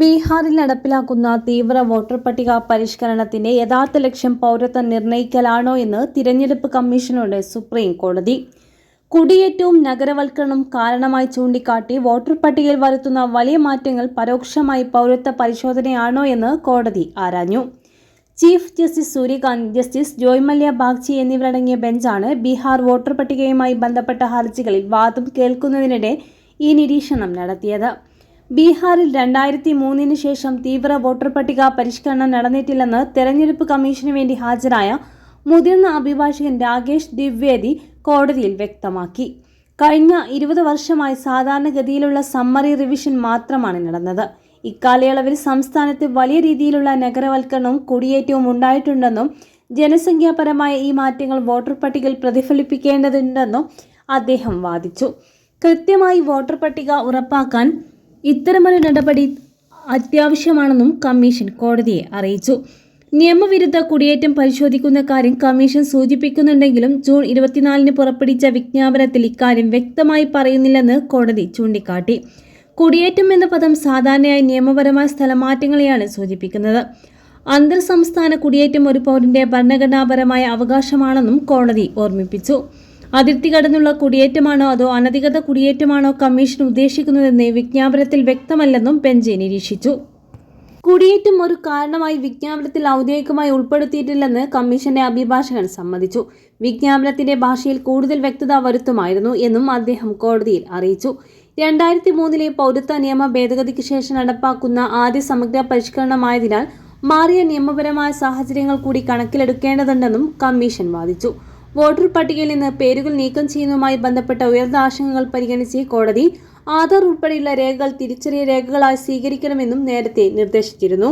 ബീഹാറിൽ നടപ്പിലാക്കുന്ന തീവ്ര വോട്ടർ പട്ടിക പരിഷ്കരണത്തിന്റെ യഥാർത്ഥ ലക്ഷ്യം പൗരത്വം നിർണയിക്കലാണോ എന്ന് തിരഞ്ഞെടുപ്പ് കമ്മീഷനോട് സുപ്രീം കോടതി. കുടിയേറ്റവും നഗരവൽക്കരണവും കാരണമായി ചൂണ്ടിക്കാട്ടി വോട്ടർ പട്ടികയിൽ വരുത്തുന്ന വലിയ മാറ്റങ്ങൾ പരോക്ഷമായി പൗരത്വ പരിശോധനയാണോ എന്ന് കോടതി ആരാഞ്ഞു. Chief justice Suryakant justice Joymalya Bagchi എന്നിവരടങ്ങിയ ബെഞ്ചാണ് ബീഹാർ വോട്ടർ പട്ടികയുമായി ബന്ധപ്പെട്ട ഹർജികളിൽ വാദം കേൾക്കുന്നതിനിടെ ഈ നിരീക്ഷണം നടത്തിയത്. ബീഹാറിൽ രണ്ടായിരത്തി മൂന്നിന് ശേഷം തീവ്ര വോട്ടർ പട്ടിക പരിഷ്കരണം നടന്നിട്ടില്ലെന്ന് തെരഞ്ഞെടുപ്പ് കമ്മീഷന് വേണ്ടി ഹാജരായ മുതിർന്ന അഭിഭാഷകൻ രാകേഷ് ദ്വിവേദി കോടതിയിൽ വ്യക്തമാക്കി. കഴിഞ്ഞ ഇരുപത് വർഷമായി സാധാരണഗതിയിലുള്ള സമ്മറി റിവിഷൻ മാത്രമാണ് നടന്നത്. ഇക്കാലയളവിൽ സംസ്ഥാനത്ത് വലിയ രീതിയിലുള്ള നഗരവൽക്കരണവും കുടിയേറ്റവും ഉണ്ടായിട്ടുണ്ടെന്നും ജനസംഖ്യാപരമായ ഈ മാറ്റങ്ങൾ വോട്ടർ പട്ടികയിൽ പ്രതിഫലിപ്പിക്കേണ്ടതുണ്ടെന്നും അദ്ദേഹം വാദിച്ചു. കൃത്യമായി വോട്ടർ പട്ടിക ഉറപ്പാക്കാൻ ഇത്തരമൊരു നടപടി അത്യാവശ്യമാണെന്നും കമ്മീഷൻ കോടതിയെ അറിയിച്ചു. നിയമവിരുദ്ധ കുടിയേറ്റം പരിശോധിക്കുന്ന കാര്യം കമ്മീഷൻ സൂചിപ്പിക്കുന്നുണ്ടെങ്കിലും ജൂൺ ഇരുപത്തിനാലിന് പുറപ്പെടുവിച്ച വിജ്ഞാപനത്തിൽ ഇക്കാര്യം വ്യക്തമായി പറയുന്നില്ലെന്ന് കോടതി ചൂണ്ടിക്കാട്ടി. കുടിയേറ്റം എന്ന പദം സാധാരണയായി നിയമപരമായ സ്ഥലമാറ്റങ്ങളെയാണ് സൂചിപ്പിക്കുന്നത്. അന്തർ സംസ്ഥാന കുടിയേറ്റം ഒരു പൗരന്റെ ഭരണഘടനാപരമായ അവകാശമാണെന്നും കോടതി ഓർമ്മിപ്പിച്ചു. അതിർത്തി കടന്നുള്ള കുടിയേറ്റമാണോ അതോ അനധികൃത കുടിയേറ്റമാണോ കമ്മീഷൻ ഉദ്ദേശിക്കുന്നതെന്ന് വിജ്ഞാപനത്തിൽ വ്യക്തമല്ലെന്നും ബെഞ്ച് നിരീക്ഷിച്ചു. കുടിയേറ്റം ഒരു കാരണമായി വിജ്ഞാപനത്തിൽ ഔദ്യോഗികമായി ഉൾപ്പെടുത്തിയിട്ടില്ലെന്ന് കമ്മീഷന്റെ അഭിഭാഷകൻ സമ്മതിച്ചു. വിജ്ഞാപനത്തിന്റെ ഭാഷയിൽ കൂടുതൽ വ്യക്തത വരുത്തുമായിരുന്നു എന്നും അദ്ദേഹം കോടതിയിൽ അറിയിച്ചു. രണ്ടായിരത്തി മൂന്നിലെ പൗരത്വ നിയമ ഭേദഗതിക്ക് ശേഷം നടപ്പാക്കുന്ന ആദ്യ സമഗ്ര പരിഷ്കരണമായതിനാൽ മാറിയ നിയമപരമായ സാഹചര്യങ്ങൾ കൂടി കണക്കിലെടുക്കേണ്ടതുണ്ടെന്നും കമ്മീഷൻ വാദിച്ചു. വോട്ടർ പട്ടികയിൽ നിന്ന് പേരുകൾ നീക്കം ചെയ്യുന്നതുമായി ബന്ധപ്പെട്ട ഉയർന്ന ആശങ്കകൾ പരിഗണിച്ച് കോടതി ആധാർ ഉൾപ്പെടെയുള്ള രേഖകൾ തിരിച്ചറിയ രേഖകളായി സ്വീകരിക്കണമെന്നും നേരത്തെ നിർദ്ദേശിച്ചിരുന്നു